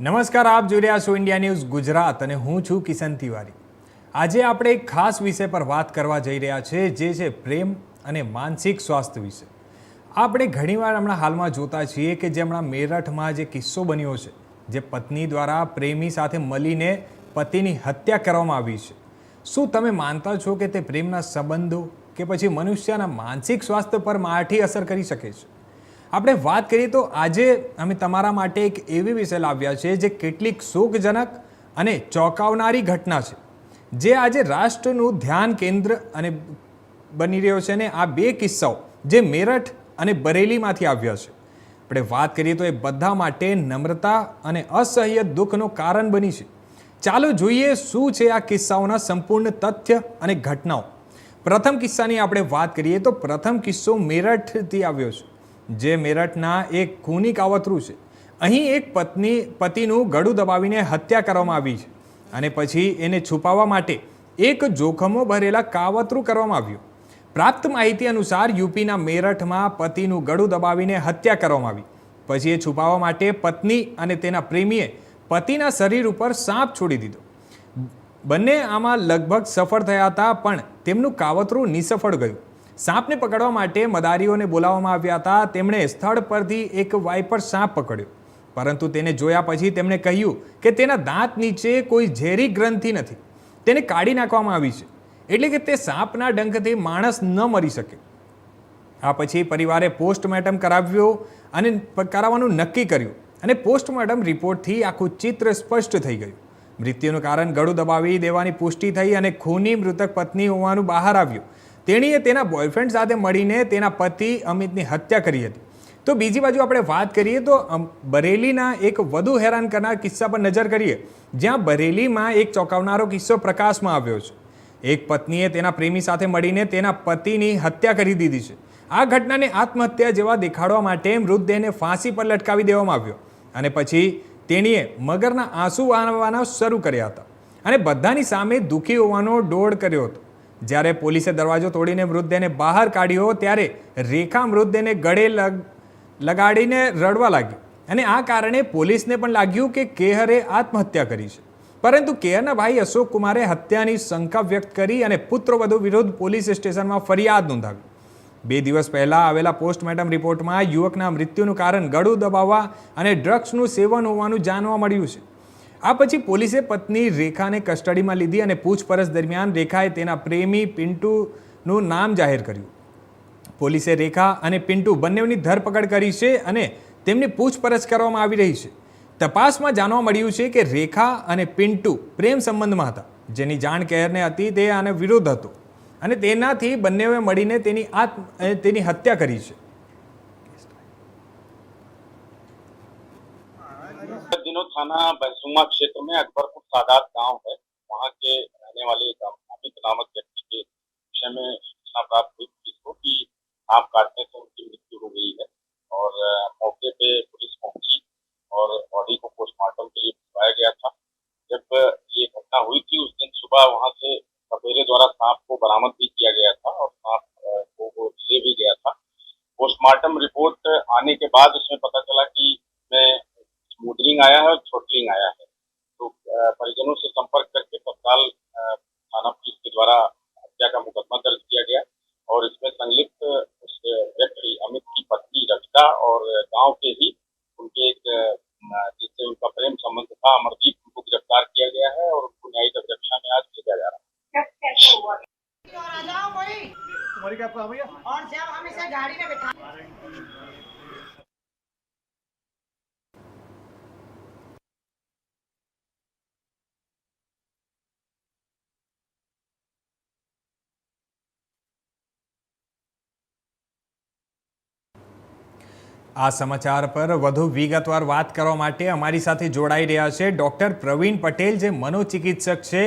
નમસ્કાર, આપ જોઈ રહ્યા છો ઇન્ડિયા ન્યૂઝ ગુજરાત અને હું છું કિશન તિવારી. આજે આપણે એક ખાસ વિષય પર વાત કરવા જઈ રહ્યા છે, જે છે પ્રેમ અને માનસિક સ્વાસ્થ્ય વિશે. આપણે ઘણીવાર હમણાં હાલમાં જોતા છીએ કે જે હમણાં મેરઠમાં જે કિસ્સો બન્યો છે, જે પત્ની દ્વારા પ્રેમી સાથે મળીને પતિની હત્યા કરવામાં આવી છે. શું તમે માનતા છો કે તે પ્રેમના સંબંધો કે પછી મનુષ્યના માનસિક સ્વાસ્થ્ય પર માઠી અસર કરી શકે છે? આપણે વાત કરીએ તો આજે અમે તમારા માટે એક એવી વિષય લાવ્યા છે જે કેટલીક સુખજનક અને ચોંકાવનારી ઘટના છે. જે આજે રાષ્ટ્રનું ધ્યાન કેન્દ્ર અને બની રહ્યો છે ને આ બે કિસ્સાઓ જે મેરઠ અને બરેલીમાંથી આવ્યા છે. આપણે વાત કરીએ તો એ બધા માટે નમ્રતા અને અસહ્ય દુઃખનું કારણ બની છે. ચાલો જોઈએ શું છે આ કિસ્સાઓના સંપૂર્ણ તથ્ય અને ઘટનાઓ. પ્રથમ કિસ્સાની આપણે વાત કરીએ તો પ્રથમ કિસ્સો મેરઠથી આવ્યો છે. જે મેરઠના એક ખૂની કાવતરું છે. અહીં એક પત્ની, પતિનું ગળું દબાવીને હત્યા કરવામાં આવી છે અને પછી એને છુપાવવા માટે એક જોખમો ભરેલા કાવતરું કરવામાં આવ્યું. પ્રાપ્ત માહિતી અનુસાર યુપીના મેરઠમાં પતિનું ગળું દબાવીને હત્યા કરવામાં આવી. પછી એ છુપાવવા માટે પત્ની અને તેના પ્રેમીએ પતિના શરીર ઉપર સાપ છોડી દીધો. બંને આમાં લગભગ સફળ થયા હતા, પણ તેમનું કાવતરું નિસફળ ગયું. સાપને પકડવા માટે મદારીઓને બોલાવવામાં આવ્યા હતા. તેમણે સ્થળ પરથી એક વાઇપર સાપ પકડ્યો. પરંતુ તેને જોયા પછી તેમણે કહ્યું કે તેના દાંત નીચે કોઈ ઝેરી ગ્રંથિ નથી. તેને કાઢી નાખવામાં આવી છે. એટલે કે તે સાપના ડંખથી માણસ ન મરી શકે. આ પછી પરિવારે પોસ્ટમોર્ટમ કરાવ્યો અને કરાવવાનું નક્કી કર્યું અને પોસ્ટમોર્ટમ રિપોર્ટથી આખું ચિત્ર સ્પષ્ટ થઈ ગયું. મૃત્યુનું કારણ ગળું દબાવી દેવાની પુષ્ટિ થઈ અને ખૂની મૃતક પત્ની હોવાનું બહાર આવ્યું. તેણીએ તેના બોયફ્રેન્ડ સાથે મળીને તેના પતિ અમિતની હત્યા કરી હતી. તો બીજી બાજુ આપણે વાત કરીએ તો બરેલીના એક વધુ હેરાન કરનાર કિસ્સા પર નજર કરીએ, જ્યાં બરેલીમાં એક ચોંકાવનારો કિસ્સો પ્રકાશમાં આવ્યો છે. એક પત્નીએ તેના પ્રેમી સાથે મળીને તેના પતિની હત્યા કરી દીધી છે. આ ઘટનાને આત્મહત્યા જેવા દેખાડવા માટે મૃતદેહને ફાંસી પર લટકાવી દેવામાં આવ્યો અને પછી તેણીએ મગરના આંસુ વહાવવાના શરૂ કર્યા હતા અને બધાની સામે દુઃખી હોવાનો ડોળ કર્યો હતો. જ્યારે પોલીસે દરવાજો તોડીને મૃતદેહને બહાર કાઢ્યો ત્યારે રેખા મૃતદેહને ગળે લગ, લગાડીને રડવા લાગી અને આ કારણે પોલીસને પણ લાગ્યું કે કેહરે આત્મહત્યા કરી છે. પરંતુ કેહરના ભાઈ અશોક કુમારે હત્યાની શંકા વ્યક્ત કરી અને પુત્રવધુ વિરુદ્ધ પોલીસ સ્ટેશનમાં ફરિયાદ નોંધાવી. બે દિવસ પહેલાં આવેલા પોસ્ટમોર્ટમ રિપોર્ટમાં યુવકના મૃત્યુનું કારણ ગળું દબાવવા અને ડ્રગ્સનું સેવન હોવાનું જાણવા મળ્યું છે. આ પછી પોલીસે પત્ની રેખાને કસ્ટડીમાં લીધી અને પૂછપરછ દરમિયાન રેખાએ તેના પ્રેમી પિન્ટુનું નામ જાહેર કર્યું. પોલીસે રેખા અને પિન્ટુ બંનેની ધરપકડ કરી છે અને તેમની પૂછપરછ કરવામાં આવી રહી છે. તપાસમાં જાણવા મળ્યું છે કે રેખા અને પિન્ટુ પ્રેમ સંબંધમાં હતા, જેની જાણ કેરને હતી તે આને વિરોધ હતો અને તેનાથી બંનેએ મળીને તેની આત્મ તેની હત્યા કરી છે. थाना बैसुमा क्षेत्र में अकबरपुर सादात गाँव है। वहाँ के रहने वाले अमित नामक व्यक्ति के विषय में सूचना प्राप्त हुई पुलिस को कि सांप काटने से उनकी मृत्यु हो गई है और मौके पे पुलिस पहुँची और बॉडी को पोस्टमार्टम के लिए भिजवाया गया था। जब ये घटना हुई थी, उस दिन सुबह वहाँ से सपेरे द्वारा सांप को बरामद भी किया गया था और सांप को ले भी गया था। पोस्टमार्टम रिपोर्ट आने के बाद उसमें पता चला कि इसमें स्मूदरिंग आया है આ સમાચાર પર વધુ વિગતવાર વાત કરવા માટે અમારી સાથે જોડાઈ રહ્યા છે ડૉક્ટર પ્રવીણ પટેલ જે મનોચિકિત્સક છે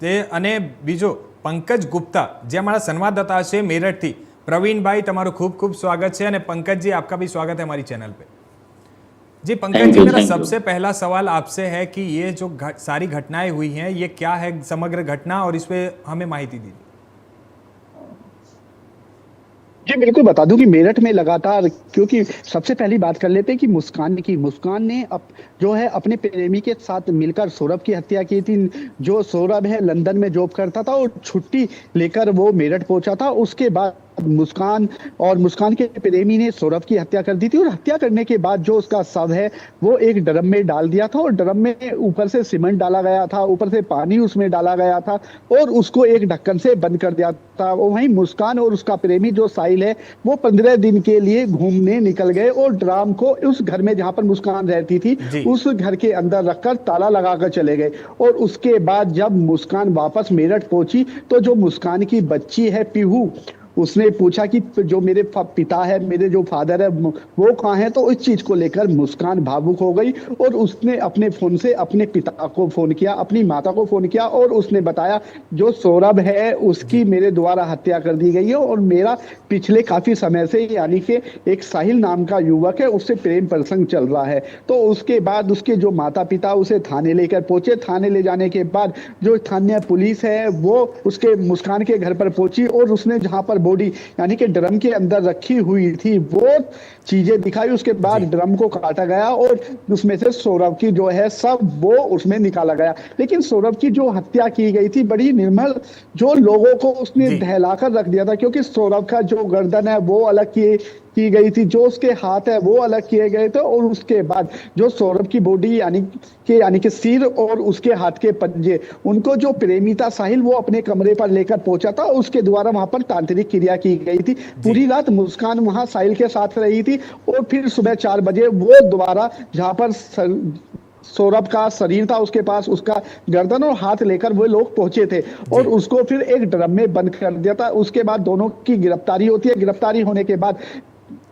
તે અને બીજો પંકજ ગુપ્તા જે અમારા સંવાદદાતા છે मेरठ प्रवीण भाई તમારું खूब खूब स्वागत है અને पंकज जी आपका भी स्वागत है हमारी चैनल पे जी पंकज Thank जी you, मेरा thank you. सबसे पहला सवाल आपसे है कि ये जो घट, सारी घटनाएं हुई हैं ये क्या है समग्र घटना और इस पे हमें माहिती दीजिए जी बिल्कुल बता दूँ कि मेरठ में लगातार क्योंकि सबसे पहली बात कर लेते हैं कि मुस्कान की मुस्कान ने अप, जो है अपने प्रेमी के साथ मिलकर सौरभ की हत्या की थी। जो सौरभ है लंदन में जॉब करता था और छुट्टी लेकर वो मेरठ पहुँचा था। उसके बाद मुस्कान और मुस्कान के प्रेमी ने सौरभ की हत्या कर दी थी और हत्या करने के बाद जो उसका शव है वो एक ड्रम में डाल दिया था और ड्रम में ऊपर से सीमेंट डाला गया था ऊपर से पानी उसमें डाला गया था और उसको एक ढक्कन से बंद कर दिया था। वो वहीं मुस्कान और उसका प्रेमी जो साहिल है वो पंद्रह दिन के लिए घूमने निकल गए और ड्राम को उस घर में जहाँ पर मुस्कान रहती थी उस घर के अंदर रखकर ताला लगाकर चले गए। और उसके बाद जब मुस्कान वापस मेरठ पहुँची तो जो मुस्कान की बच्ची है पीहू उसने पूछा कि जो मेरे पिता है मेरे जो फादर है वो कहाँ है? तो इस चीज़ को लेकर मुस्कान भावुक हो गई और उसने अपने फ़ोन से अपने पिता को फ़ोन किया अपनी माता को फ़ोन किया और उसने बताया जो सौरभ है उसकी मेरे द्वारा हत्या कर दी गई है और मेरा पिछले काफ़ी समय से यानी कि एक साहिल नाम का युवक है उससे प्रेम प्रसंग चल रहा है। तो उसके बाद उसके जो माता पिता उसे थाने लेकर पहुँचे। थाने ले जाने के बाद जो स्थानीय पुलिस है वो उसके मुस्कान के घर पर पहुँची और उसने जहाँ पर बॉडी यानी कि ड्रम के अंदर रखी हुई थी। वो चीज़ें दिखाई उसके बाद ड्रम को काटा गया और उसमें से सौरभ की जो है सब वो उसमें निकाला गया। लेकिन सौरभ की जो हत्या की गई थी बड़ी निर्मल जो लोगों को उसने दहलाकर रख दिया था क्योंकि सौरभ का जो गर्दन है वो अलग की की गई थी जो उसके हाथ है वो अलग किए गए थे और उसके बाद जो सौरभ की बॉडी यानी कि यानी कि सिर और उसके हाथ के पंजे उनको जो प्रेमी था साहिल वो अपने कमरे पर लेकर पहुँचा था उसके द्वारा वहाँ पर तांत्रिक क्रिया की गई थी। पूरी रात मुस्कान वहाँ साहिल के साथ रही थी और फिर सुबह चार बजे वो दोबारा जहाँ पर सर- सौरभ का शरीर था उसके पास उसका गर्दन और हाथ लेकर वो लोग पहुँचे थे और उसको फिर एक ड्रम में बंद कर दिया था। उसके बाद दोनों की गिरफ्तारी होती है। गिरफ्तारी होने के बाद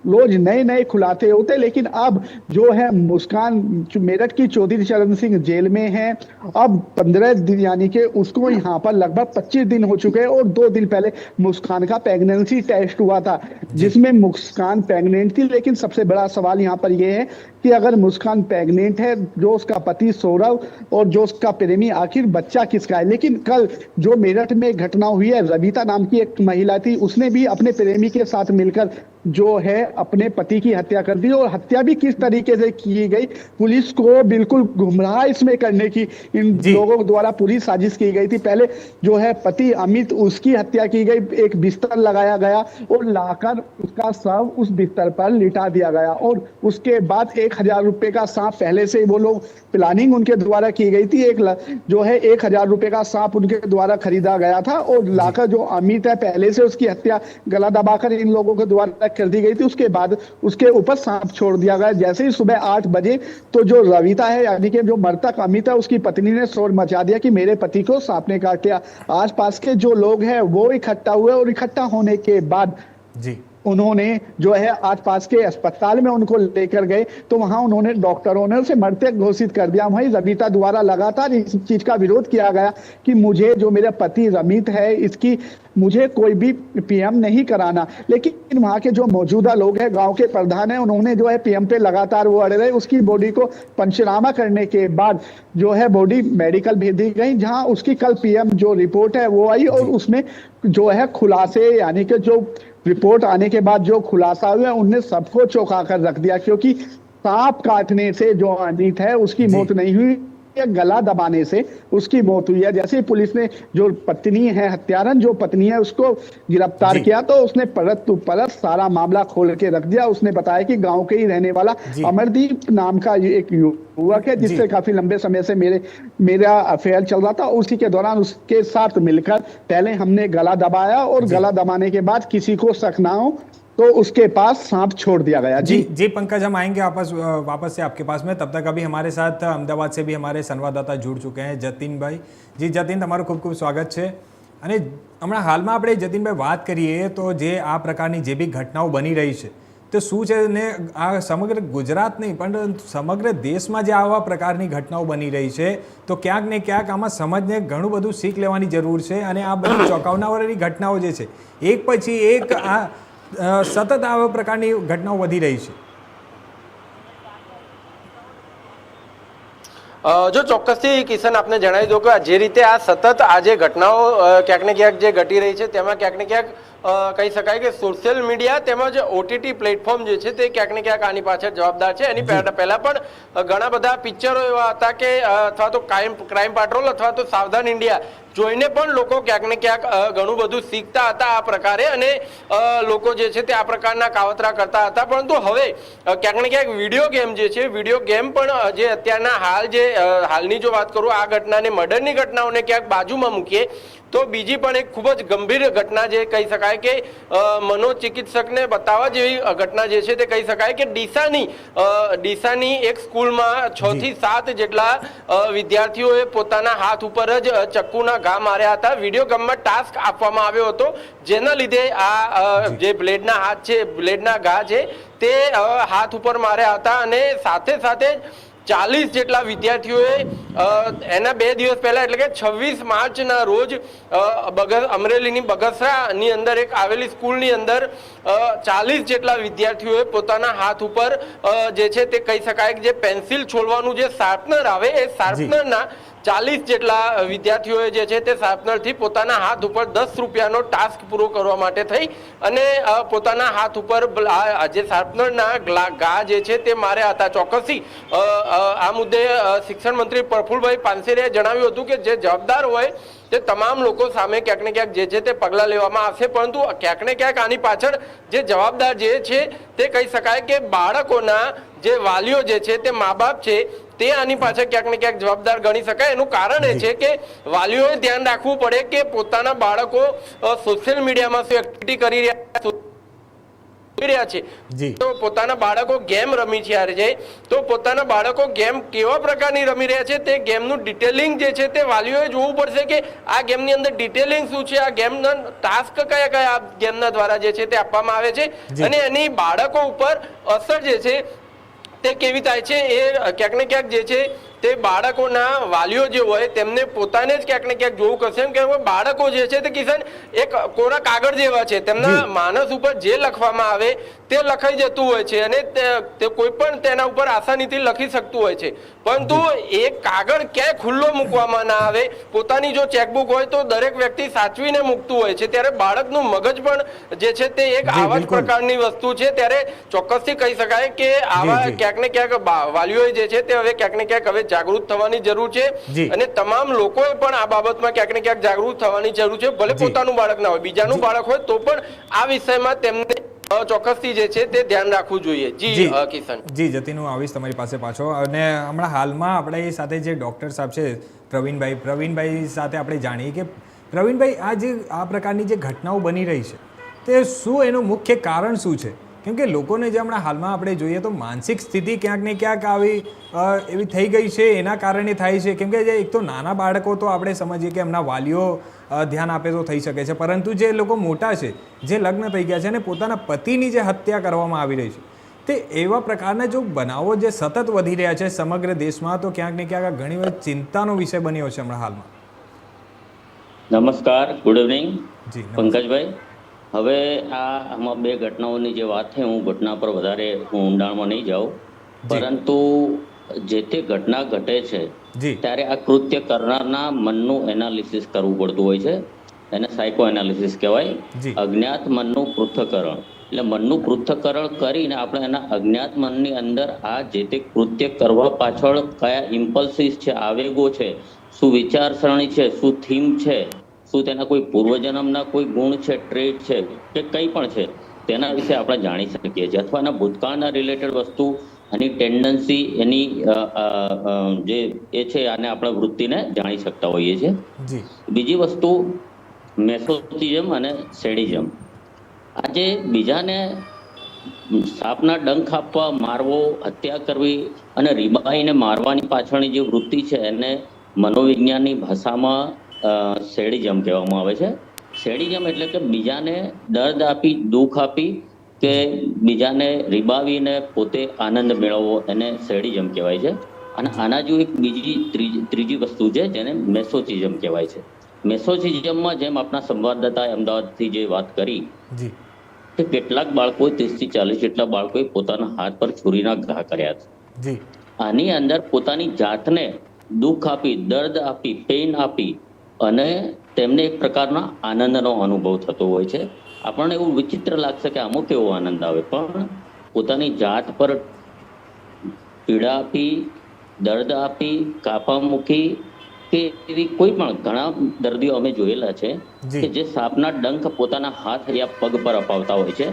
रोज नए नए खुलाते होते, लेकिन अब जो है मुस्कान, मेरठ की चौधरी चरण सिंह जेल में है। अब पंद्रह दिन यानी कि उसको यहाँ पर लगभग पच्चीस दिन हो चुके हैं और दो दिन पहले मुस्कान का प्रेगनेंसी टेस्ट हुआ था, जिसमें मुस्कान प्रेग्नेंट थी। लेकिन सबसे बड़ा सवाल यहाँ पर यह है कि अगर मुस्कान प्रेगनेंट है, जो उसका पति सौरभ और जो उसका प्रेमी आखिर बच्चा किसका है? लेकिन कल जो मेरठ में घटना हुई है, रविता नाम की एक महिला थी, उसने भी अपने प्रेमी के साथ मिलकर जो है अपने पति की हत्या कर दी और हत्या भी किस तरीके से की गई? पुलिस को बिल्कुल गुमराह इसमें करने की इन लोगों द्वारा पूरी साजिश की गई थी। पहले जो है पति अमित उसकी हत्या की गई एक बिस्तर लगाया गया और लाकर उसका शव उस बिस्तर पर लिटा दिया गया और उसके बाद एक हज़ार रुपए का सांप पहले से वो लोग प्लानिंग उनके द्वारा की गई थी। एक जो है एक हज़ार रुपए का सांप उनके द्वारा खरीदा गया था और लाकर जो अमित है पहले से उसकी हत्या गला दबाकर इन लोगों के द्वारा कर दी गई थी। उसके बाद उसके ऊपर सांप छोड़ दिया गया। जैसे ही सुबह आठ बजे तो जो रविता है, यानी कि जो मरता अमित है उसकी पत्नी ने शोर मचा दिया कि मेरे पति को सांप ने काट लिया आसपास के जो लोग हैं, वो इकट्ठा हुए और इकट्ठा होने के बाद जी। उन्होंने जो है आसपास के अस्पताल में उनको लेकर गए तो वहाँ उन्होंने डॉक्टरों ने उसे मृतक घोषित कर दिया। वहीं रविता द्वारा लगातार इस चीज़ का विरोध किया गया कि मुझे जो मेरा पति रमित है, इसकी मुझे कोई भी पीएम नहीं कराना। लेकिन वहाँ के जो मौजूदा लोग हैं, गाँव के प्रधान हैं, उन्होंने जो है पीएम पे लगातार वो अड़े रहे। उसकी बॉडी को पंचनामा करने के बाद जो है बॉडी मेडिकल भेज दी गई, जहाँ उसकी कल पीएम जो रिपोर्ट है वो आई और उसमें जो है खुलासे, यानी कि जो रिपोर्ट आने के बाद जो खुलासा हुआ उनने सबको चौंका कर रख दिया क्योंकि सांप काटने से जो अनित है उसकी जी। मौत नहीं हुई या गला दबाने से उसकी मौत हुई है। जैसे ही पुलिस ने जो पत्नी है हत्यारन जो पत्नी है उसको गिरफ़्तार किया तो उसने परत टू परत सारा मामला खोल के रख दिया। उसने बताया कि गाँव के ही रहने वाला अमरदीप नाम का ये एक युवक है जिससे काफ़ी लंबे समय से मेरे मेरा अफेयर चल रहा था। उसी के दौरान उसके साथ मिलकर पहले हमने गला दबाया और गला दबाने के बाद किसी को शक ना हो तो उसके पास सांप छोड़ दिया गया जी जी जी पंकज हम आएंगे वापस अ, वापस से आपके पास में तब तक अभी हमारे साथ અમદાવાદ से भी हमारे સંવાદદાતા जुड़ चुके हैं જતીનભાઈ જી જતીન તમારું ખૂબ ખૂબ સ્વાગત છે અને હમણાં હાલમાં આપણે જતીનભાઈ વાત કરીએ તો જે આ પ્રકારની જે બી ઘટનાઓ બની રહી છે તો શું છે ને આ સમગ્ર ગુજરાત નહીં પણ સમગ્ર દેશમાં જે આવા પ્રકારની ઘટનાઓ બની રહી છે તો ક્યાંક ને ક્યાંક આમાં સમાજને ઘણું બધું શીખ લેવાની જરૂર છે અને આ બધી ચોંકાવનાવાળી ઘટનાઓ જે છે એક પછી એક આ અ, સતત આવા પ્રકારની ઘટનાઓ વધી રહી છે. જો ચોક્કસથી કિશન આપને જણાવી દો કે જે રીતે આ સતત આ જે ઘટનાઓ ક્યાંક ને ક્યાંક જે ઘટી રહી છે તેમાં ક્યાંક ને ક્યાંક કહી શકાય કે સોશિયલ મીડિયા તેમજ ઓટીટી પ્લેટફોર્મ જે છે તે ક્યાંક ને ક્યાંક આની પાછળ જવાબદાર છે. એની પહેલા પહેલા પણ ઘણા બધા પિક્ચરો એવા હતા કે અથવા તો ક્રાઇમ ક્રાઇમ પેટ્રોલ અથવા તો સાવધાન ઇન્ડિયા જોઈને પણ લોકો ક્યાંક ને ક્યાંક ઘણું બધું શીખતા હતા આ પ્રકારે અને લોકો જે છે તે આ પ્રકારના કાવતરા કરતા હતા. પરંતુ હવે ક્યાંક ને ક્યાંક વીડિયો ગેમ જે છે, વીડિયો ગેમ પણ જે અત્યારના હાલ જે હાલની જો વાત કરું, આ ઘટનાને, મર્ડરની ઘટનાઓને ક્યાંક બાજુમાં મૂકીએ તો બીજી પણ એક ખૂબ જ ગંભીર ઘટના જે કહી શકાય કે મનોચિકિત્સકને બતાવવા જેવી ઘટના જે છે તે કહી શકાય કે ડીસાની ડીસાની એક સ્કૂલમાં છ થી સાત જેટલા વિદ્યાર્થીઓએ પોતાના હાથ ઉપર જ ચક્કુના ઘા માર્યા હતા. વીડિયો ગેમમાં ટાસ્ક આપવામાં આવ્યો હતો જેના લીધે આ જે. બ્લેડના હાથ છે બ્લેડના ઘા છે તે હાથ ઉપર માર્યા હતા અને સાથે સાથે જ ચાલીસ જેટલા વિદ્યાર્થીઓએ એના બે દિવસ પહેલા એટલે કે છવ્વીસ માર્ચના રોજ અ, અમરેલીની બગસરાની અંદર એક આવેલી સ્કૂલની અંદર ચાલીસ જેટલા વિદ્યાર્થીઓએ પોતાના હાથ ઉપર જે છે તે કહી શકાય કે જે પેન્સિલ છોડવાનું જે શાર્પનર આવે એ શાર્પનરના ચાલીસ જેટલા વિદ્યાર્થીઓએ જે છે તે શાર્પનરથી પોતાના હાથ ઉપર દસ રૂપિયાનો ટાસ્ક પૂરો કરવા માટે થઈ અને પોતાના હાથ ઉપર જે ગ્લા- ઘા જે છે તે માર્યા હતા અ, આ મુદ્દે શિક્ષણ મંત્રી પ્રફુલભાઈ પાનસેરીએ જણાવ્યું હતું કે જે જવાબદાર હોય તે તમામ લોકો સામે ક્યાંક ને ક્યાંક જે છે તે પગલાં લેવામાં આવશે પરંતુ ક્યાંક ને ક્યાંક આની પાછળ જે જવાબદાર જે છે તે કહી શકાય કે બાળકોના જે વાલીઓ જે છે તે મા બાપ છે તે આની પાછળ ક્યાંક ને ક્યાંક જવાબદાર ગણી શકાય. એનું કારણ એ છે કે વાલીઓએ ધ્યાન રાખવું પડે કે પોતાના બાળકો સોશિયલ મીડિયામાં શું એક્ટિવિટી કરી રહ્યા રહ્યા છે. તો પોતાના બાળકો ગેમ રમી છે છે તો પોતાના બાળકો ગેમ કેવા પ્રકારની રમી રહ્યા છે તે ગેમનું ડિટેલિંગ જે છે તે વાલીઓએ જોવું પડશે કે આ ગેમની અંદર ડિટેલિંગ શું છે આ ગેમના ટાસ્ક કયા કયા આ ગેમના દ્વારા જે છે તે આપવામાં આવે છે. અને એની બાળકો ઉપર અસર જે છે તે કેવી થાય છે? એ ક્યાંક ને ક્યાંક જે છે તે બાળકોના વાલીઓ જે હોય તેમને પોતાને જ ક્યાંક ને ક્યાંક જોવું કરશે. એમ કે બાળકો જે છે તે કિશન એક કોરા કાગળ જેવા છે. તેમના. માનસ ઉપર જે લખવામાં આવે તે લખાઈ જતું હોય છે અને તે- તે કોઈ પણ તેના ઉપર આસાનીથી લખી શકતું હોય છે. પરંતુ એ કાગળ ક્યાંય ખુલ્લો મૂકવામાં ના આવે. પોતાની જો ચેકબુક હોય તો દરેક વ્યક્તિ સાચવીને મૂકતું હોય છે. ત્યારે બાળકનું મગજ પણ જે છે તે એક આવા જ પ્રકારની વસ્તુ છે. ત્યારે ચોક્કસથી કહી શકાય કે આવા. ક્યાંક ને ક્યાંક વાલીઓ જે છે તે હવે ક્યાંક ને ક્યાંક હવે જાગૃત થવાની જરૂર છે અને તમામ લોકોએ પણ આ બાબતમાં ક્યાંક ને ક્યાંક જાગૃત થવાની જરૂર છે. ભલે પોતાનું બાળક ના હોય બીજાનું. બાળક હોય તો પણ આ વિષયમાં તેમને ચોક્કસથી જે છે તે ધ્યાન રાખવું જોઈએ. જી કિશન. જી જતીન હું આવીશ તમારી પાસે પાછો. અને હમણાં હાલમાં આપણે એ સાથે જે ડૉક્ટર સાહેબ છે પ્રવીણભાઈ પ્રવીણભાઈ સાથે આપણે જાણીએ કે પ્રવીણભાઈ આ જે આ પ્રકારની જે ઘટનાઓ બની રહી છે તે શું એનું મુખ્ય કારણ શું છે? કેમ કે લોકોને જે હમણાં હાલમાં આપણે જોઈએ તો માનસિક સ્થિતિ ક્યાંક ને ક્યાંક આવી એવી થઈ ગઈ છે એના કારણે થાય છે. કેમ કે જે એક તો નાના બાળકો તો આપણે સમજીએ કે એમના વાલીઓ ધ્યાન આપે તો થઈ શકે છે. પરંતુ જે લોકો મોટા છે જે લગ્ન થઈ ગયા છે અને પોતાના પતિની જે હત્યા કરવામાં આવી રહી છે તે એવા પ્રકારના જો બનાવો જે સતત વધી રહ્યા છે સમગ્ર દેશમાં તો ક્યાંક ને ક્યાંક ઘણી વાર ચિંતાનો વિષય બન્યો છે હમણાં હાલમાં. નમસ્કાર ગુડ ઇવનિંગ. જી. પંકજભાઈ હવે આ આમાં બે ઘટનાઓની જે વાત છે હું ઘટના પર વધારે હું ઊંડાણમાં નહીં જાઉં. પરંતુ જે તે ઘટના ઘટે છે ત્યારે આ કૃત્ય કરનારના મનનું એનાલિસિસ કરવું પડતું હોય છે. એને સાયકો એનાલિસિસ કહેવાય અજ્ઞાત મનનું પૃથ્થકરણ. એટલે મનનું પૃથ્થકરણ કરીને આપણે એના અજ્ઞાત મનની અંદર આ જે તે કૃત્ય કરવા પાછળ કયા ઇમ્પલ્સિસ છે આવેગો છે શું વિચારસરણી છે શું થીમ છે શું તેના કોઈ પૂર્વજન્મના કોઈ ગુણ છે ટ્રેટ છે કે કંઈ પણ છે તેના વિશે આપણે જાણી શકીએ છીએ. અથવા એના ભૂતકાળના રિલેટેડ વસ્તુ એની ટેન્ડન્સી એની જે એ છે આને આપણે વૃત્તિને જાણી શકતા હોઈએ છીએ. બીજી વસ્તુ મેસોસિઝમ અને સેડિઝમ. આજે બીજાને સાપના ડંખ આપવા મારવો હત્યા કરવી અને રીબાઈને મારવાની પાછળની જે વૃત્તિ છે એને મનોવિજ્ઞાનની ભાષામાં અ, સેડિઝમ કહેવામાં આવે છે. શેડિઝમ એટલે કે બીજાને દર્દ આપી દુઃખ આપી કે બીજાને રીબાવીને પોતે આનંદ મેળવવો એને શેડિઝમ કહેવાય છે. અને આના જેવું એક બીજી ત્રીજી વસ્તુ છે જેને મેસોચિઝમ કહેવાય છે. મેસોચિઝમમાં જેમ આપણા સંવાદદાતાએ અમદાવાદથી જે વાત કરી કે કેટલાક બાળકો ત્રીસથી ચાલીસ જેટલા બાળકોએ પોતાના હાથ પર છુરીના ઘા કર્યા છે. આની અંદર પોતાની જાતને દુઃખ આપી દર્દ આપી પેઇન આપી અને તેમને એક પ્રકારના આનંદનો અનુભવ થતો હોય છે. આપણને એવું વિચિત્ર લાગશે કે આમાં કેવો આનંદ આવે પણ પોતાની જાત પર પીડા આપી દર્દ આપી કાપા મૂકી કે એવી કોઈ પણ ઘણા દર્દીઓ અમે જોયેલા છે કે જે સાપના ડંખ પોતાના હાથ યા પગ પર અપાવતા હોય છે.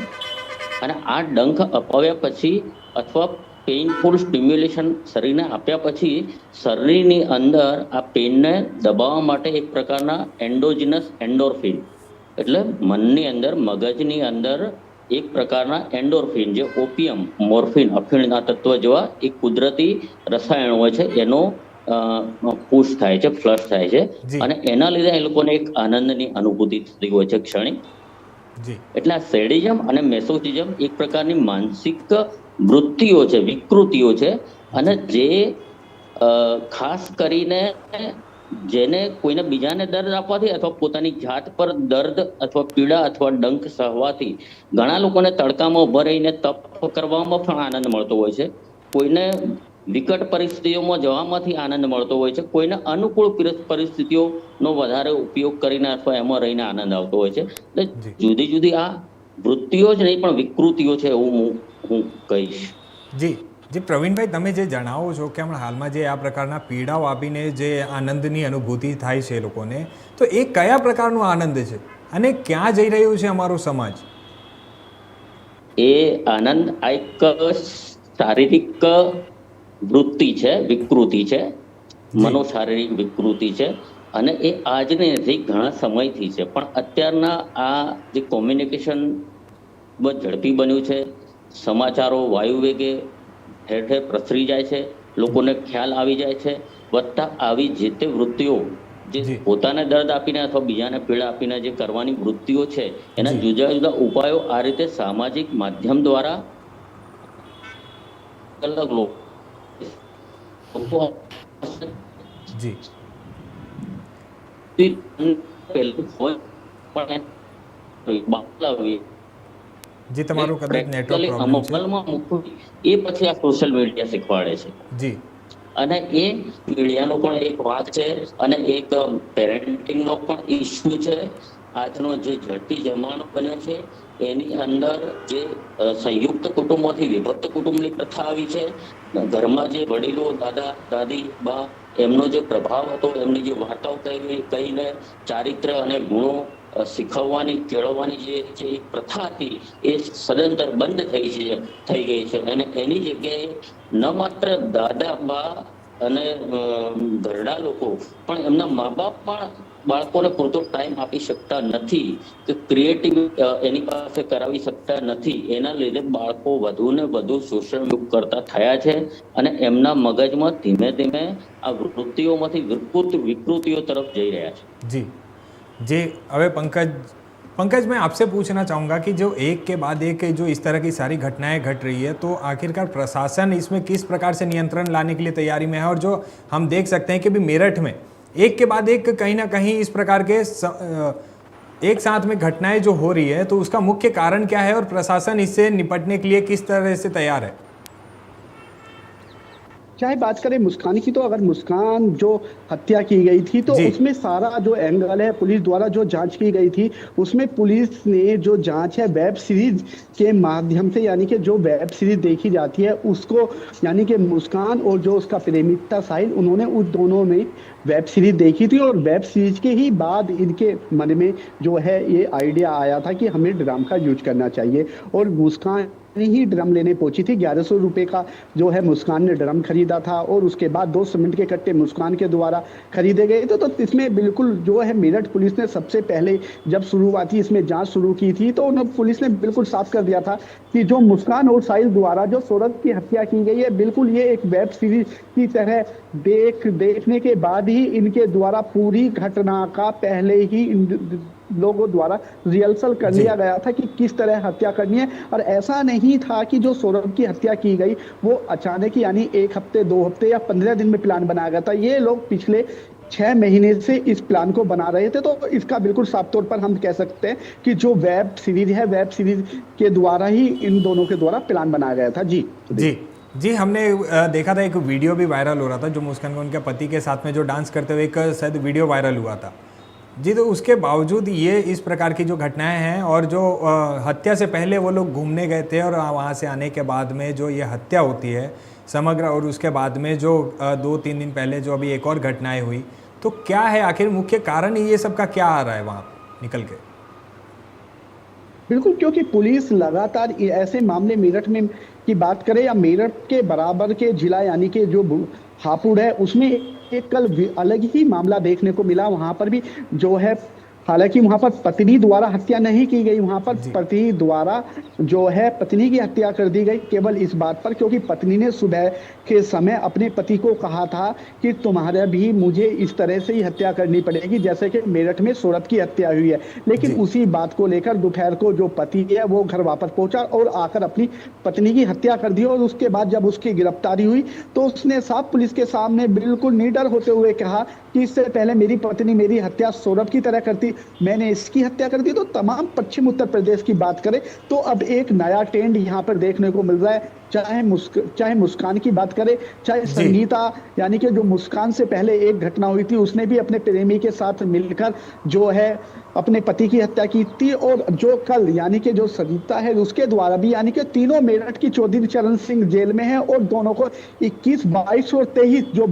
અને આ ડંખ અપાવ્યા પછી અથવા પેઇનફુલ સ્ટિમ્યુલેશન શરીરને આપ્યા પછી શરીરની અંદર આ પેઇનને દબાવવા માટે એક પ્રકારના એન્ડોજિનસ એન્ડોરફિન એટલે મનની અંદર મગજની અંદર એક પ્રકારના એન્ડોરફિન જે ઓપિયમ મોર્ફિન અફીણના તત્વ જેવા એક કુદરતી રસાયણો હોય છે એનો પુશ થાય છે ફ્લશ થાય છે અને એના લીધે એ લોકોને એક આનંદની અનુભૂતિ થતી હોય છે ક્ષણિક. એટલે આ સેડિઝમ અને મેસોસિઝમ એક પ્રકારની માનસિક વૃત્તિઓ છે, વિકૃતિઓ છે. અને જે ખાસ કરીને જેને કોઈને બીજાને દર્દ આપવાથી અથવા પોતાની જાત પર દર્દ અથવા પીડા અથવા ડંખ સહવાથી ઘણા લોકોને તડકામાં ઊભા રહીને તપ કરવામાં પણ આનંદ મળતો હોય છે. કોઈને વિકટ પરિસ્થિતિઓમાં જવામાંથી આનંદ મળતો હોય છે. કોઈને અનુકૂળ પરિસ્થિતિઓનો વધારે ઉપયોગ કરીને અથવા એમાં રહીને આનંદ આવતો હોય છે. એટલે જુદી જુદી આ વૃત્તિઓ જ નહીં પણ વિકૃતિઓ છે એવું હું હું કહીશ. જી. જે પ્રવીણભાઈ તમે જે જણાવો છો કે હમણાં હાલમાં જે આ પ્રકારના પીડાઓ આપીને જે આનંદની અનુભૂતિ થાય છે એ લોકોને તો એ કયા પ્રકારનો આનંદ છે? અને ક્યાં જઈ રહ્યું છે અમારો સમાજ? એ આનંદ આ એક શારીરિક વૃત્તિ છે વિકૃતિ છે મનોશારીરિક વિકૃતિ છે અને એ આજની નથી ઘણા સમયથી છે. પણ અત્યારના આ જે કોમ્યુનિકેશન બહુ ઝડપી બન્યું છે. સમાચારો વાયુ વેગે ઠેર ઠેર પ્રસરી જાય છે. લોકોને ખ્યાલ આવી જાય છે. વધતા આવી જે તે વૃત્તિઓ જે પોતાને દર્દ આપીને અથવા બીજાને પીડા આપીને જે કરવાની વૃત્તિઓ છે એના જુદા જુદા ઉપાયો આ રીતે સામાજિક માધ્યમ દ્વારા અલગ લોકો જી. જે. તમારું કદાચ નેટવર્ક પ્રોબ્લેમ છે. એ પછી આ સોશિયલ મીડિયા શીખવાડે છે. જી. અને એ મીડિયાનો પણ એક વાત છે અને એક પેરેન્ટિંગનો પણ ઇશ્યુ છે આજનો જે ઝડપી જમાનો બન્યો છે, એની અંદર જે સંયુક્ત કુટુંબોથી વિભક્ત કુટુંબની પ્રથા આવી છે. ઘરમાં જે વડીલો, દાદા, દાદી, બા, એમનો જે પ્રભાવ હતો, એમની જે વાર્તાઓ કહી કહીને ચારિત્ર અને ગુણો શીખવવાની, કેળવવાની જે જે એ પ્રથા હતી, એ સદંતર બંધ થઈ છે, થઈ ગઈ છે. અને એની જગ્યાએ ન માત્ર દાદા, બા અને ઘરડા લોકો, પણ એમના મા બાપ પણ બાળકોને પૂરતો ટાઈમ આપી શકતા નથી કે ક્રિએટિવ એની પાસે કરાવી શકતા નથી એના લીધે બાળકો વધુ ને વધુ શોષણ યુગ કરતા થયા છે અને એમના મગજમાં ધીમે ધીમે આ વૃત્તિઓમાંથી વિકૃત વિકૃતિઓ તરફ જઈ રહ્યા છે जी जी अबे पंकज पंकज मैं आपसे पूछना चाहूँगा कि जो एक के बाद एक जो इस तरह की सारी घटनाएं घट रही है तो आखिरकार प्रशासन इसमें किस प्रकार से नियंत्रण लाने के लिए तैयारी में है और जो हम देख सकते हैं कि भी मेरठ में एक के बाद एक कहीं ना कहीं इस प्रकार के स, अ, एक साथ में घटनाएं जो हो रही है तो उसका मुख्य कारण क्या है और प्रशासन इससे निपटने के लिए किस तरह से तैयार है चाहे बात करें मुस्कान की तो अगर मुस्कान जो हत्या की गई थी तो उसमें सारा जो एंगल है पुलिस द्वारा जो जाँच की गई थी उसमें पुलिस ने जो जाँच है वेब सीरीज़ के माध्यम से यानी कि जो वेब सीरीज़ देखी जाती है उसको यानी कि मुस्कान और जो उसका प्रेमिकता साहिल उन्होंने उस दोनों में वेब सीरीज़ देखी थी और वेब सीरीज़ के ही बाद इनके मन में जो है ये आइडिया आया था कि हमें ड्राम का यूज़ करना चाहिए। और मुस्कान ही ड्रम लेने पहुँची थी। ग्यारह सौ रुपये का जो है मुस्कान ने ड्रम खरीदा था और उसके बाद दो सीमेंट के कट्टे मुस्कान के द्वारा खरीदे गए। थे तो इसमें बिल्कुल जो है मेरठ पुलिस ने सबसे पहले जब शुरुआती इसमें जाँच शुरू की थी तो उन्होंने पुलिस ने बिल्कुल साफ़ कर दिया था कि जो मुस्कान और साहिल द्वारा जो सौरभ की हत्या की गई है, बिल्कुल ये एक वेब सीरीज़ की तरह देख, देखने के बाद ही इनके द्वारा पूरी घटना का पहले ही लोगों द्वारा रिहर्सल कर। लिया गया था कि किस तरह हत्या करनी है। और ऐसा नहीं था कि जो सौरभ की हत्या की गई वो अचानक यानी एक हफ़्ते दो हफ़्ते या पंद्रह दिन में प्लान बनाया गया था। ये लोग पिछले छह महीने से इस प्लान को बना रहे थे तो इसका बिल्कुल साफ़ तौर पर हम कह सकते हैं कि जो वेब सीरीज़ है वेब सीरीज़ के द्वारा ही इन दोनों के द्वारा प्लान बनाया गया था। जी। जी। जी हमने देखा था एक वीडियो भी वायरल हो रहा था जो मुस्कान को उनके पति के साथ में जो डांस करते हुए एक शायद वीडियो वायरल हुआ था। जी तो उसके बावजूद ये इस प्रकार की जो घटनाएँ हैं और जो हत्या से पहले वो लोग घूमने गए थे और वहाँ से आने के बाद में जो ये हत्या होती है समग्र और उसके बाद में जो दो तीन दिन पहले जो अभी एक और घटनाएँ हुई तो क्या है आखिर मुख्य कारण ये सब का क्या आ रहा है वहाँ निकल के? बिल्कुल, क्योंकि पुलिस लगातार ऐसे मामले मेरठ में की बात करें या मेरठ के बराबर के जिला यानी कि जो हापुड़ है, उसमें एक कल वि- अलग ही मामला देखने को मिला वहां पर भी जो है हालाँकि वहाँ पर पत्नी द्वारा हत्या नहीं की गई। वहाँ पर पति द्वारा जो है पत्नी की हत्या कर दी गई केवल इस बात पर क्योंकि पत्नी ने सुबह के समय अपने पति को कहा था कि तुम्हारे भी मुझे इस तरह से ही हत्या करनी पड़ेगी जैसे कि मेरठ में सूरत की हत्या हुई है। लेकिन उसी बात को लेकर दोपहर को जो पति है वो घर वापस पहुँचा और आकर अपनी पत्नी की हत्या कर दी और उसके बाद जब उसकी गिरफ्तारी हुई तो उसने साफ़ पुलिस के सामने बिल्कुल निडर होते हुए कहा कि इससे पहले मेरी पत्नी मेरी हत्या सौरभ की तरह करती। मैंने इसकी हत्या कर दी। तो तमाम पश्चिम उत्तर प्रदेश की बात करें तो अब एक नया ट्रेंड यहाँ पर देखने को मिल रहा है। चाहे मुस्क चाहे मुस्कान की बात करें चाहे संगीता यानी कि जो मुस्कान से पहले एक घटना हुई थी उसने भी अपने प्रेमी के साथ मिलकर जो है अपने पति की हत्या की थी। और जो कल यानी कि जो संगीता है उसके द्वारा भी यानी कि तीनों मेरठ की चौधरी चरण सिंह जेल में है। और दोनों को 21 22 और 23 जो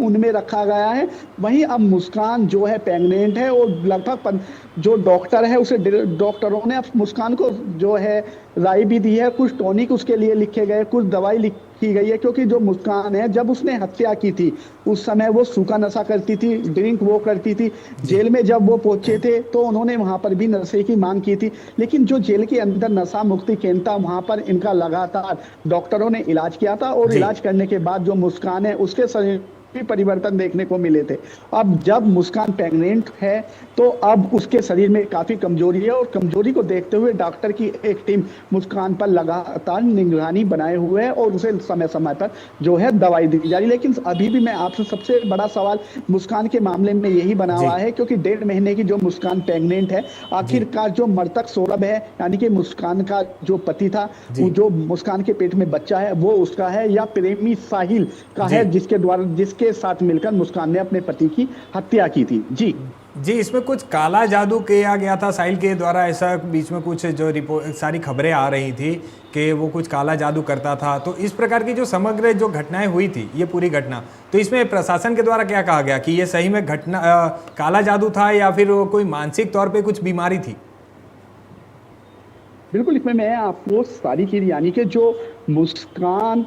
उनमें रखा गया है। वहीं अब मुस्कान जो है प्रेग्नेंट है और लगभग जो डॉक्टर है उसे डॉक्टरों ने अब मुस्कान को जो है राय भी दी है। कुछ टॉनिक उसके लिए लिखे गए कुछ दवाई लिखी गई है क्योंकि जो मुस्कान है जब उसने हत्या की थी उस समय वो सूखा नशा करती थी ड्रिंक वो करती थी। जेल में जब वो पहुँचे थे तो उन्होंने वहाँ पर भी नशे की मांग की थी। लेकिन जो जेल के अंदर नशा मुक्ति केंद्र था वहाँ पर इनका लगातार डॉक्टरों ने इलाज किया था और इलाज करने के बाद जो मुस्कान है उसके शरीर भी परिवर्तन देखने को मिले थे। अब जब मुस्कान प्रेग्नेंट है तो अब उसके शरीर में काफ़ी कमज़ोरी है और कमज़ोरी को देखते हुए डॉक्टर की एक टीम मुस्कान पर लगातार निगरानी बनाए हुए है और उसे समय समय पर जो है दवाई दी जा रही लेकिन अभी भी मैं आपसे सबसे बड़ा सवाल मुस्कान के मामले में यही बना हुआ है क्योंकि डेढ़ महीने की जो मुस्कान प्रेग्नेंट है आखिरकार जो मृतक सौरभ है यानी कि मुस्कान का जो पति था वो जो मुस्कान के पेट में बच्चा है वो उसका है या प्रेमी साहिल का है जिसके द्वारा जिसके साथ मिलकर मुस्कान ने अपने पति की हत्या की थी। जी। जी इसमें कुछ काला जादू किया गया था साहिल के द्वारा। ऐसा बीच में कुछ जो रिपोर्ट सारी खबरें आ रही थी कि वो कुछ काला जादू करता था। तो इस प्रकार की जो समग्र जो घटनाएँ हुई थी ये पूरी घटना तो इसमें प्रशासन के द्वारा क्या कहा गया कि ये सही में घटना काला जादू था या फिर कोई मानसिक तौर पर कुछ बीमारी थी? बिल्कुल इसमें मैं आपको सारी चीज़ यानी कि जो मुस्कान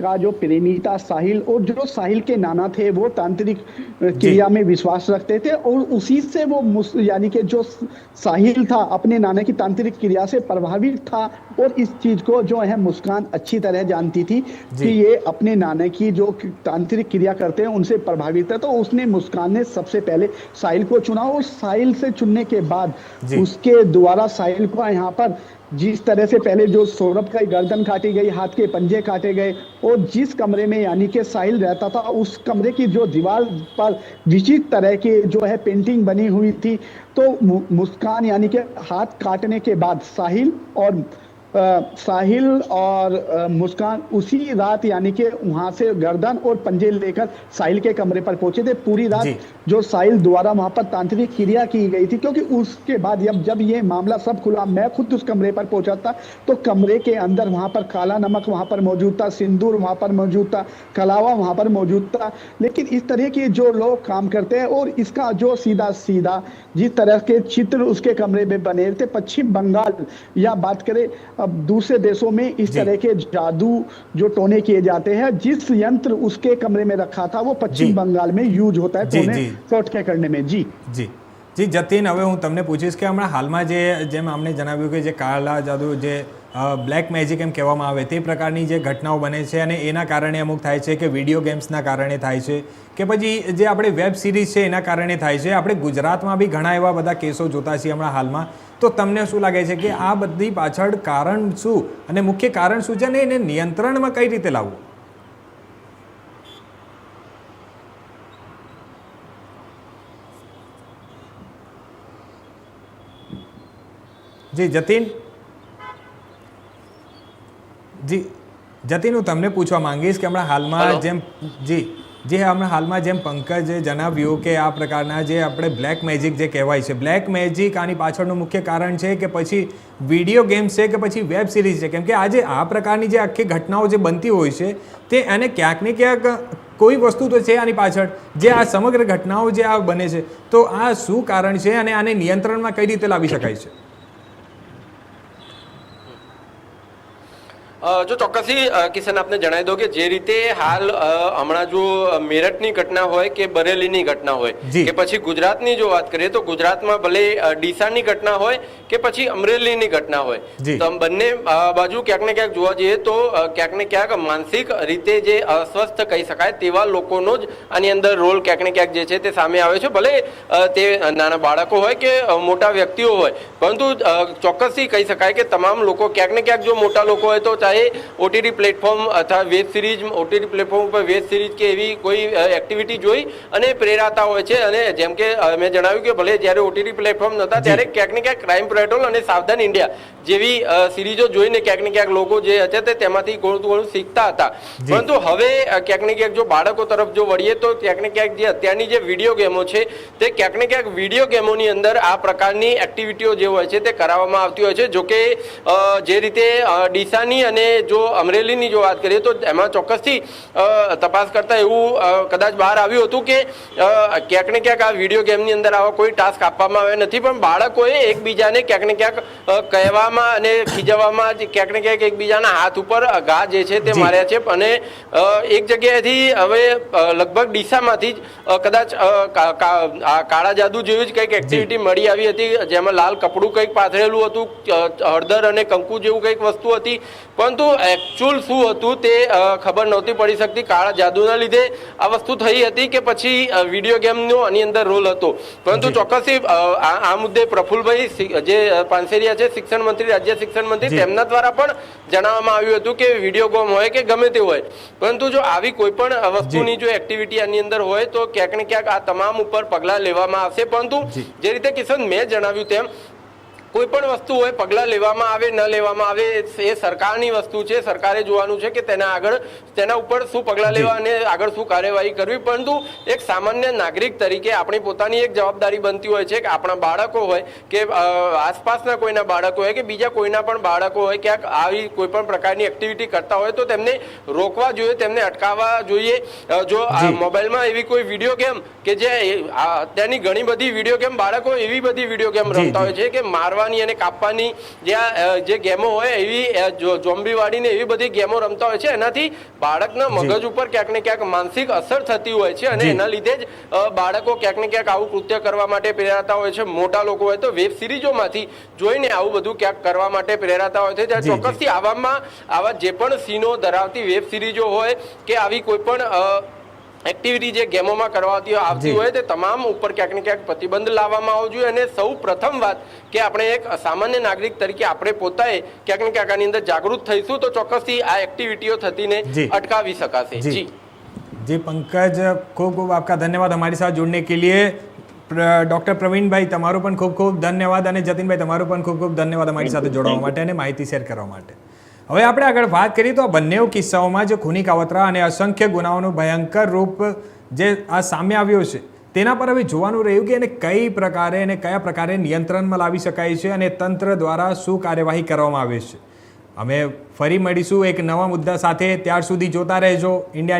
का जो प्रेमिता साहिल और जो साहिल के नाना थे वो तांत्रिक क्रिया में विश्वास रखते थे और उसी से वो यानी कि जो साहिल था अपने नाना की तांत्रिक क्रिया से प्रभावित था और इस चीज़ को जो है मुस्कान अच्छी तरह जानती थी कि ये अपने नाना की जो तांत्रिक क्रिया करते हैं उनसे प्रभावित है। तो उसने मुस्कान ने सबसे पहले साहिल को चुना और साहिल से चुनने के बाद उसके द्वारा साहिल को यहाँ पर जिस तरह से पहले जो सौरभ का गर्दन काटी गई, हाथ के पंजे काटे गए, और जिस कमरे में यानी कि साहिल रहता था, उस कमरे की जो दीवार पर विचित्र तरह की जो है पेंटिंग बनी हुई थी तो मुस्कान यानी के हाथ काटने के बाद साहिल और साहिल और मुस्कान उसी रात यानी कि वहाँ से गर्दन और पंजे लेकर साहिल के कमरे पर पहुँचे थे। पूरी रात जो। साहिल द्वारा वहाँ पर तांत्रिक क्रिया की गई थी क्योंकि उसके बाद जब जब ये मामला सब खुला मैं खुद उस कमरे पर पहुँचा था तो कमरे के अंदर वहाँ पर काला नमक वहाँ पर मौजूद था सिंदूर वहाँ पर मौजूद था कलावा वहाँ पर मौजूद था। लेकिन इस तरह के जो लोग काम करते हैं और इसका जो सीधा सीधा जिस तरह के चित्र उसके कमरे में बने थे पश्चिम बंगाल या बात करें अब दूसरे देशों में इस जी। तरह के जादू जो टोने किए जाते हैं जिस यंत्र उसके कमरे में रखा था वो जी। पश्चिम बंगाल में यूज होता है जी, टोने जी। ટોટકે કરને में जी જી જી જતીન હવે હું તમને પૂછીશ કે હમણાં હાલમાં જે જેમ આમણે જણાવ્યું કે જે કાળા જાદુ જે બ્લેક મેજિક એમ કહેવામાં આવે. તે પ્રકારની જે ઘટનાઓ બને છે અને એના કારણે અમુક થાય છે કે વીડિયો ગેમ્સના કારણે થાય છે કે પછી જે આપણે વેબ સિરીઝ છે એના કારણે થાય છે. આપણે ગુજરાતમાં બી ઘણા એવા બધા કેસો જોતા છીએ હમણાં હાલમાં. તો તમને શું લાગે છે કે આ બધી પાછળ કારણ શું અને મુખ્ય કારણ શું છે અને એને નિયંત્રણમાં કઈ રીતે લાવવું? જી, જતીન? જી જતીન હું તમને પૂછવા માંગીશ કે હમણાં હાલમાં જેમ જી જે હમણાં હાલમાં જેમ પંકજે જણાવ્યું કે આ પ્રકારના જે આપણે બ્લેક મેજિક જે કહેવાય છે બ્લેક મેજિક આની પાછળનું મુખ્ય કારણ છે કે પછી વીડિયો ગેમ્સ છે કે પછી વેબ સિરીઝ છે કેમ કે આજે આ પ્રકારની જે આખી ઘટનાઓ જે બનતી હોય છે તે એને ક્યાંક ને ક્યાંક કોઈ વસ્તુ તો છે આની પાછળ જે આ સમગ્ર ઘટનાઓ જે આ બને છે તો આ શું કારણ છે અને આને નિયંત્રણમાં કઈ રીતે લાવી શકાય છે? જો ચોક્કસથી કિશન આપને જણાવી દો કે જે રીતે હાલ હમણાં જો મેરઠની ઘટના હોય કે બરેલીની ઘટના હોય કે પછી ગુજરાતની જો વાત કરીએ તો ગુજરાતમાં ભલે ડીસાની ઘટના હોય કે પછી અમરેલીની ઘટના હોય તો બંને બાજુ ક્યાંક ને ક્યાંક જોવા જઈએ તો ક્યાંક ને ક્યાંક માનસિક રીતે જે અસ્વસ્થ કહી શકાય તેવા લોકોનો જ આની અંદર રોલ ક્યાંક ને ક્યાંક જે છે તે સામે આવે છે. ભલે તે નાના બાળકો હોય કે મોટા વ્યક્તિઓ હોય પરંતુ ચોક્કસથી કહી શકાય કે તમામ લોકો ક્યાંક ને ક્યાંક જો મોટા લોકો હોય તો ચાહે ઓટીટી પ્લેટફોર્મ અથવા વેબ સિરીઝ ઓટીટી પ્લેટફોર્મ ઉપર વેબ સિરીઝ કે એવી કોઈ એક્ટિવિટી જોઈ અને પ્રેરાતા હોય છે. અને જેમ કે મેં જણાવ્યું કે ભલે જ્યારે ઓટીટી પ્લેટફોર્મ નહોતા ત્યારે ક્યાંક ને ક્યાંક ક્રાઇમ પેટ્રોલ અને સાવધાન ઇન્ડિયા જેવી સિરીઝો જોઈને ક્યાંક ને ક્યાંક લોકો જે હતા તે તેમાંથી ઘણું ઘણું શીખતા હતા. પરંતુ હવે ક્યાંક ને ક્યાંક જો બાળકો તરફ જો વળીએ તો ક્યાંક ને ક્યાંક જે અત્યારની જે વીડિયો ગેમો છે તે ક્યાંક ને ક્યાંક વીડિયો ગેમોની અંદર આ પ્રકારની એક્ટિવિટીઓ જે હોય છે તે કરાવવામાં આવતી હોય છે. જો કે જે રીતે ડીસાની અને જો અમરેલીની જો વાત કરીએ તો એમાં ચોક્કસથી તપાસ કરતા એવું કદાચ બહાર આવ્યું હતું કે ક્યાંક ને ક્યાંક આ વીડિયો ગેમની અંદર આવા કોઈ ટાસ્ક આપવામાં આવ્યા નથી પણ બાળકોએ એકબીજાને ક્યાંક ને ક્યાંક કહેવામાં અને ખીજવવામાં જ ક્યાંક ને ક્યાંક એકબીજાના હાથ ઉપર ઘા જે છે તે માર્યા છે. અને એક જગ્યાએથી હવે લગભગ ડીસામાંથી જ કદાચ કાળા જાદુ જેવી જ કંઈક એક્ટિવિટી મળી આવી હતી જેમાં લાલ કપડું કંઈક પાથરેલું હતું હળદર અને કંકુ જેવું કંઈક વસ્તુ હતી. પરંતુ એકચ્યુઅલ શું હતું તે ખબર નહોતી પડી શકતી. કાળા જાદુના લીધે આ વસ્તુ થઈ હતી કે પછી વીડિયો ગેમનો આની અંદર રોલ હતો. પરંતુ ચોક્કસથી આ આ મુદ્દે પ્રફુલભાઈ જે પાનસેરિયા છે શિક્ષણ મંત્રી રાજ્ય શિક્ષણ મંત્રી તેમના દ્વારા પણ જણાવવામાં આવ્યું હતું કે વીડિયો ગેમ હોય કે ગમે તે હોય. પરંતુ જો આવી કોઈ પણ વસ્તુની જો. એક્ટિવિટી આની અંદર હોય તો ક્યાંક ને ક્યાંક આ તમામ ઉપર પગલાં લેવામાં આવશે. પરંતુ જે રીતે કિશન મેં જણાવ્યું તેમ કોઈ પણ વસ્તુ હોય પગલાં લેવામાં આવે ન લેવામાં આવે એ સરકારની વસ્તુ છે સરકારે જોવાનું છે કે તેના આગળ તેના ઉપર શું પગલાં લેવા અને આગળ શું કાર્યવાહી કરવી. પરંતુ એક સામાન્ય નાગરિક તરીકે આપણી પોતાની એક જવાબદારી બનતી હોય છે કે આપણા બાળકો હોય કે આસપાસના કોઈના બાળકો હોય કે બીજા કોઈના પણ બાળકો હોય ક્યાંક આવી કોઈ પણ પ્રકારની એક્ટિવિટી કરતા હોય તો તેમને રોકવા જોઈએ તેમને અટકાવવા જોઈએ. જો મોબાઈલમાં એવી કોઈ વીડિયો ગેમ કે જે તેની ઘણી બધી વીડિયો ગેમ બાળકો એવી બધી વીડિયો ગેમ રમતા હોય છે કે મારવાની અને કાપવાની જ્યાં જે ગેમો હોય એવી અ, જો- જોમ્બી એવી બધી ગેમો રમતા હોય છે એનાથી બાળકના મગજ ઉપર ક્યાંક ને ક્યાંક માનસિક અસર થતી હોય છે અને એના લીધે જ બાળકો ક્યાંક ને ક્યાંક આવું કૃત્ય કરવા માટે પ્રેરાતા હોય છે મોટા લોકો હોય તો વેબ સિરીઝોમાંથી જોઈને આવું બધું ક્યાંક કરવા માટે પ્રેરાતા હોય છે. ત્યારે ચોક્કસથી આવામાં આવા જે પણ સીનો ધરાવતી વેબ સિરીઝો હોય કે આવી કોઈ પણ એક્ટિવિટી જે ગેમોમાં કરવાતી આવતી હોય તે તમામ ઉપર ક્યાંક ને ક્યાંક પ્રતિબંધ લાવવામાં આવવો જોઈએ અને સૌ પ્રથમ વાત કે આપણે એક સામાન્ય નાગરિક તરીકે આપણે પોતાએ ક્યાંક ને ક્યાંક આની અંદર જાગૃત થઈશું તો ચોક્કસથી આ એક્ટિવિટીઓ થતીને અટકાવી શકાશે. જી. જી. પંકજ ખૂબ ખૂબ આપકા ધન્યવાદ અમારી સાથે જોડને કે લીએ. ડૉક્ટર પ્રવીણભાઈ તમારું પણ ખૂબ ખૂબ ધન્યવાદ અને જતીનભાઈ તમારું પણ ખૂબ ખૂબ ધન્યવાદ અમારી સાથે જોડાવા માટે અને માહિતી શેર કરવા માટે. હવે આપણે આગળ વાત કરીએ તો આ બંને કિસ્સાઓમાં જે ખૂની કાવતરા અને અસંખ્ય ગુનાઓનું ભયંકર રૂપ જે આ સામે આવ્યો છે, તેના પર હવે જોવાનું રહ્યું કે એને કઈ પ્રકારે અને કયા પ્રકારે નિયંત્રણમાં લાવી શકાય છે અને તંત્ર દ્વારા શું કાર્યવાહી કરવામાં આવે છે. અમે ફરી મળીશું એક નવા મુદ્દા સાથે. ત્યાર સુધી જોતા રહેજો. ઇન્ડિયા